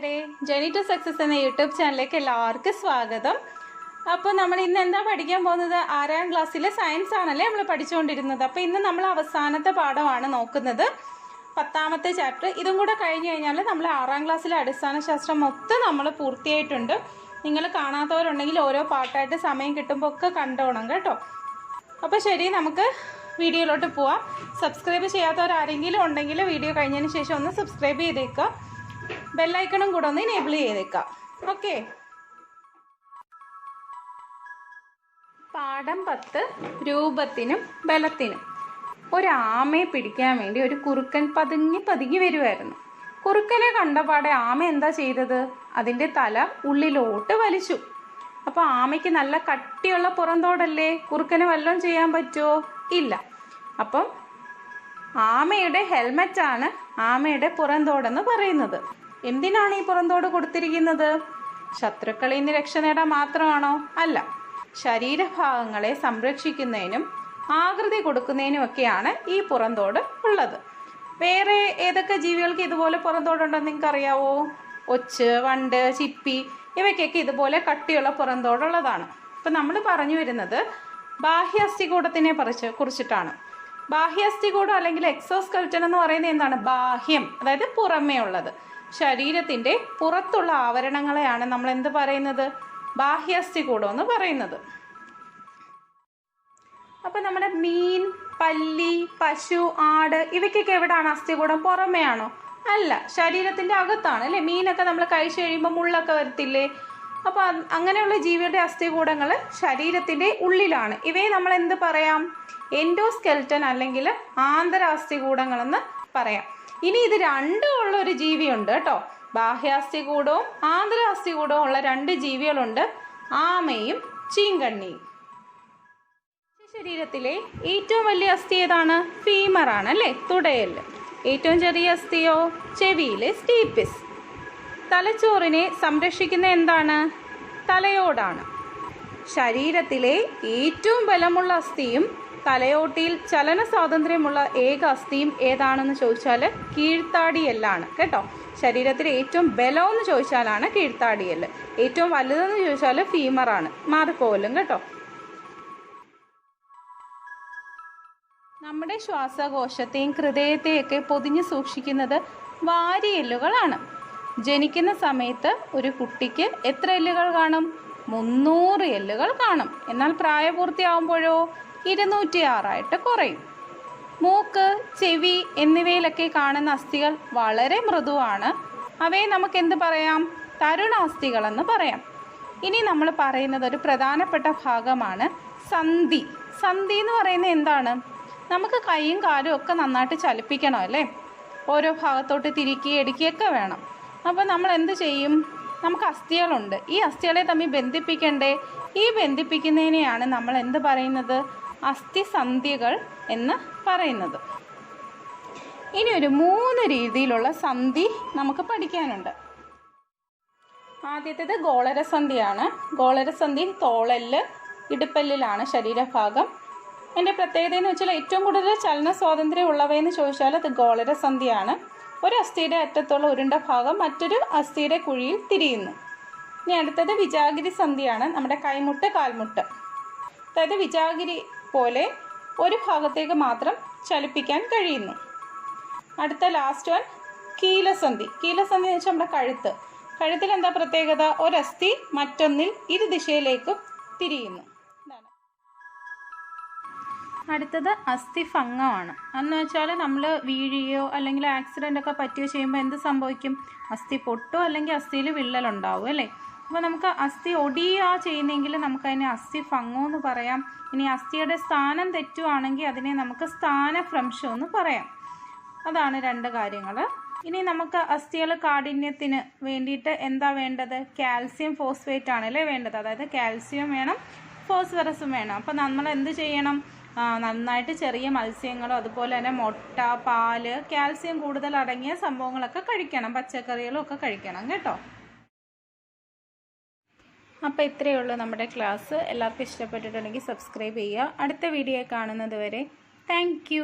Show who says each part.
Speaker 1: കൂട്ടുകാരെ journey to success എന്ന YouTube ചാനലിലേക്ക് എല്ലാവർക്കും സ്വാഗതം. അപ്പോൾ നമ്മൾ ഇന്ന് എന്താ പഠിക്കാൻ പോകുന്നത്? ആറാം ക്ലാസ്സിലെ സയൻസ് ആണല്ലേ നമ്മൾ പഠിച്ചുകൊണ്ടിരുന്നത്. അപ്പോൾ ഇന്ന് നമ്മൾ അവസാനത്തെ പാഠമാണ് നോക്കുന്നത്. പത്താമത്തെ ചാപ്റ്റർ ഇതും കൂടെ കഴിഞ്ഞ് കഴിഞ്ഞാൽ നമ്മൾ ആറാം ക്ലാസ്സിലെ അടിസ്ഥാന ശാസ്ത്രം മൊത്തം നമ്മൾ പൂർത്തിയായിട്ടുണ്ട്. നിങ്ങൾ കാണാത്തവരുണ്ടെങ്കിൽ ഓരോ പാട്ടായിട്ട് സമയം കിട്ടുമ്പോൾ ഒക്കെ കണ്ടോണം കേട്ടോ. അപ്പോൾ ശരി നമുക്ക് വീഡിയോയിലോട്ട് പോവാം. സബ്സ്ക്രൈബ് ചെയ്യാത്തവരാരെങ്കിലും ഉണ്ടെങ്കിൽ വീഡിയോ കഴിഞ്ഞതിന് ശേഷം ഒന്ന് സബ്സ്ക്രൈബ് ചെയ്തേക്കുക. ബെല്ലൈക്കണും കൂടെ ഒന്ന് എനേബിൾ ചെയ്തേക്കാം. ഓക്കെ പാഠം പത്ത് രൂപത്തിനും ബലത്തിനും. ഒരാമയെ പിടിക്കാൻ വേണ്ടി ഒരു കുറുക്കൻ പതുങ്ങി പതുങ്ങി വരുമായിരുന്നു കുറുക്കനെ കണ്ടപാടെ ആമ എന്താ ചെയ്തത്? അതിന്റെ തല ഉള്ളിലോട്ട് വലിച്ചു. അപ്പോൾ ആമയ്ക്ക് നല്ല കട്ടിയുള്ള പുറന്തോടല്ലേ കുറുക്കനെ വല്ലതും ചെയ്യാൻ പറ്റുമോ ഇല്ല. അപ്പം ആമയുടെ ഹെൽമെറ്റാണ് ആമയുടെ പുറന്തോടെന്ന് പറയുന്നത്. എന്തിനാണ് ഈ പുറന്തോട് കൊടുത്തിരിക്കുന്നത്? ശത്രുക്കളിൽ നിന്ന് രക്ഷ നേടാൻ മാത്രമാണോ? അല്ല. ശരീരഭാഗങ്ങളെ സംരക്ഷിക്കുന്നതിനും ആകൃതി കൊടുക്കുന്നതിനും ഒക്കെയാണ് ഈ പുറന്തോട് ഉള്ളത്. വേറെ ഏതൊക്കെ ജീവികൾക്ക് ഇതുപോലെ പുറന്തോടുണ്ടെന്ന് നിങ്ങൾക്ക് അറിയാവോ ഒച്ച് വണ്ട് ചിപ്പി ഇവയ്ക്കൊക്കെ ഇതുപോലെ കട്ടിയുള്ള പുറന്തോടുള്ളതാണ്. ഇപ്പം നമ്മൾ പറഞ്ഞു വരുന്നത് ബാഹ്യാസ്ഥികൂടത്തിനെ പറിച്ച് കുറിച്ചിട്ടാണ്. ബാഹ്യാസ്ഥികൂടം അല്ലെങ്കിൽ എക്സോസ്കെൽറ്റൻ എന്ന് പറയുന്നത് എന്താണ്? ബാഹ്യം അതായത് പുറമേ ഉള്ളത് ശരീരത്തിന്റെ പുറത്തുള്ള ആവരണങ്ങളെയാണ് നമ്മൾ എന്ത് പറയുന്നത്? ബാഹ്യാസ്ഥികൂടം എന്ന് പറയുന്നത്. അപ്പം നമ്മുടെ മീൻ പല്ലി പശു ആട് ഇവയ്ക്കൊക്കെ എവിടെയാണ് അസ്ഥികൂടം? പുറമേ ആണോ അല്ല ശരീരത്തിന്റെ അകത്താണ് അല്ലേ? മീനൊക്കെ നമ്മൾ കഴിച്ചു കഴിയുമ്പോൾ മുള്ളൊക്കെ വരത്തില്ലേ? അപ്പോൾ അങ്ങനെയുള്ള ജീവിയുടെ അസ്ഥികൂടങ്ങൾ ശരീരത്തിന്റെ ഉള്ളിലാണ്. ഇവയെ നമ്മൾ എന്ത് പറയാം? എൻഡോസ്കെൽറ്റൻ അല്ലെങ്കിൽ ആന്തര അസ്ഥികൂടങ്ങളെന്ന് പറയാം. ഇനി ഇത് രണ്ടും ഉള്ള ഒരു ജീവിയുണ്ട് കേട്ടോ. ആന്തരാസ്ഥി ആന്തരാസ്ഥികൂടവും ഉള്ള രണ്ട് ജീവികളുണ്ട്. ആമയും ചീങ്കണ്ണിയും. ശരീരത്തിലെ ഏറ്റവും വലിയ അസ്ഥി ഏതാണ്? ഫീമർ ആണ് അല്ലേ? തുടയൽ. ഏറ്റവും ചെറിയ അസ്ഥിയോ? ചെവിയിലെ സ്റ്റീപ്പിസ് തലച്ചോറിനെ സംരക്ഷിക്കുന്ന എന്താണ്? തലയോടാണ്. ശരീരത്തിലെ ഏറ്റവും ബലമുള്ള അസ്ഥിയും തലയോട്ടിയിൽ ചലന സ്വാതന്ത്ര്യമുള്ള ഏക അസ്ഥിയും ഏതാണെന്ന് ചോദിച്ചാൽ കീഴ്ത്താടിയെല്ലാണ് കേട്ടോ? ശരീരത്തിലെ ഏറ്റവും ബലമെന്ന് ചോദിച്ചാലാണ് കീഴ്ത്താടിയെല്ല്. ഏറ്റവും വലുതെന്ന് ചോദിച്ചാൽ ഫീമറാണ് മാറിപ്പോലും കേട്ടോ? നമ്മുടെ ശ്വാസകോശത്തെയും ഹൃദയത്തെയൊക്കെ പൊതിഞ്ഞ് സൂക്ഷിക്കുന്നത് വാരിയെല്ലുകളാണ്. ജനിക്കുന്ന സമയത്ത് ഒരു കുട്ടിക്ക് എത്ര എല്ലുകൾ കാണും? മുന്നൂറ് എല്ലുകൾ കാണും. എന്നാൽ പ്രായപൂർത്തിയാവുമ്പോഴോ ഇരുന്നൂറ്റി ആറായിട്ട് കുറയും. മൂക്ക് ചെവി എന്നിവയിലൊക്കെ കാണുന്ന അസ്ഥികൾ വളരെ മൃദുവാണ്. അവയെ നമുക്ക് എന്ത് പറയാം? തരുണാസ്ഥികളെന്ന് പറയാം. ഇനി നമ്മൾ പറയുന്നത് ഒരു പ്രധാനപ്പെട്ട ഭാഗമാണ് സന്ധി. സന്ധി എന്ന് പറയുന്നത് എന്താണ്? നമുക്ക് കൈയും കാലും ഒക്കെ നന്നായിട്ട് ചലിപ്പിക്കണം അല്ലേ? ഓരോ ഭാഗത്തോട്ട് തിരിക്കുകയും എടുക്കുകയൊക്കെ വേണം. അപ്പോൾ നമ്മൾ എന്ത് ചെയ്യും? നമുക്ക് അസ്ഥികളുണ്ട്. ഈ അസ്ഥികളെ തമ്മിൽ ബന്ധിപ്പിക്കണ്ടേ? ഈ ബന്ധിപ്പിക്കുന്നതിനെയാണ് നമ്മൾ എന്ത് പറയുന്നത്? അസ്ഥിസന്ധികൾ എന്ന് പറയുന്നത്. ഇനി ഒരു മൂന്ന് രീതിയിലുള്ള സന്ധി നമുക്ക് പഠിക്കാനുണ്ട്. ആദ്യത്തേത് ഗോളരസന്ധിയാണ്. ഗോളരസന്ധി തോളൽ ഇടുപ്പല്ലിലാണ് ശരീരഭാഗം. എന്റെ പ്രത്യേകത എന്ന് വെച്ചാൽ ഏറ്റവും കൂടുതൽ ചലന സ്വാതന്ത്ര്യം ഉള്ളവയെന്ന് ചോദിച്ചാൽ അത് ഗോളരസന്ധിയാണ്. ഒരു അസ്ഥിയുടെ അറ്റത്തുള്ള ഉരുണ്ട ഭാഗം മറ്റൊരു അസ്ഥിയുടെ കുഴിയിൽ തിരിയുന്നു. ഇനി അടുത്തത് വിജാഗിരി സന്ധിയാണ് നമ്മുടെ കൈമുട്ട് കാൽമുട്ട്. അതായത് വിജാഗിരി പോലെ ഒരു ഭാഗത്തേക്ക് മാത്രം ചലിപ്പിക്കാൻ കഴിയുന്നു. അടുത്ത ലാസ്റ്റ് വൺ കീലസന്ധി. കീലസന്ധി എന്ന് വെച്ചാൽ നമ്മുടെ കഴുത്ത്. കഴുത്തിൽ എന്താ പ്രത്യേകത? ഒരസ്ഥി മറ്റൊന്നിൽ ഇരു ദിശയിലേക്കും തിരിയുന്നു. അടുത്തത് അസ്ഥി ഭംഗമാണ്. എന്ന് വെച്ചാൽ നമ്മൾ വീഴുകയോ അല്ലെങ്കിൽ ആക്സിഡന്റ് ഒക്കെ പറ്റുകയോ ചെയ്യുമ്പോൾ എന്ത് സംഭവിക്കും? അസ്ഥി പൊട്ടോ അല്ലെങ്കിൽ അസ്ഥിയിൽ വിള്ളലുണ്ടാവും അല്ലേ? അപ്പോൾ നമുക്ക് അസ്ഥി ഒടിയുക ചെയ്യുന്നെങ്കിൽ നമുക്കതിനെ അസ്ഥിഭംഗം എന്ന് പറയാം. ഇനി അസ്ഥിയുടെ സ്ഥാനം തെറ്റുവാണെങ്കിൽ അതിനെ നമുക്ക് സ്ഥാനഭ്രംശം എന്ന് പറയാം. അതാണ് രണ്ട് കാര്യങ്ങൾ. ഇനി നമുക്ക് അസ്ഥികൾ കാഠിന്യത്തിന് വേണ്ടിയിട്ട് എന്താ വേണ്ടത്? കാൽസ്യം ഫോസ്ഫേറ്റ് ആണല്ലേ വേണ്ടത്. അതായത് കാൽസ്യം വേണം ഫോസ്ഫറസും വേണം. അപ്പോൾ നമ്മൾ എന്ത് ചെയ്യണം? നന്നായിട്ട് ചെറിയ മത്സ്യങ്ങളോ അതുപോലെ തന്നെ മുട്ട പാൽ കാൽസ്യം കൂടുതൽ അടങ്ങിയ സംഭവങ്ങളൊക്കെ കഴിക്കണം. പച്ചക്കറികളും ഒക്കെ കഴിക്കണം കേട്ടോ. അപ്പോൾ ഇത്രയേ ഉള്ളൂ നമ്മുടെ ക്ലാസ്. എല്ലാവർക്കും ഇഷ്ടപ്പെട്ടിട്ടുണ്ടെങ്കിൽ സബ്സ്ക്രൈബ് ചെയ്യുക. അടുത്ത വീഡിയോ കാണുന്നത് വരെ താങ്ക്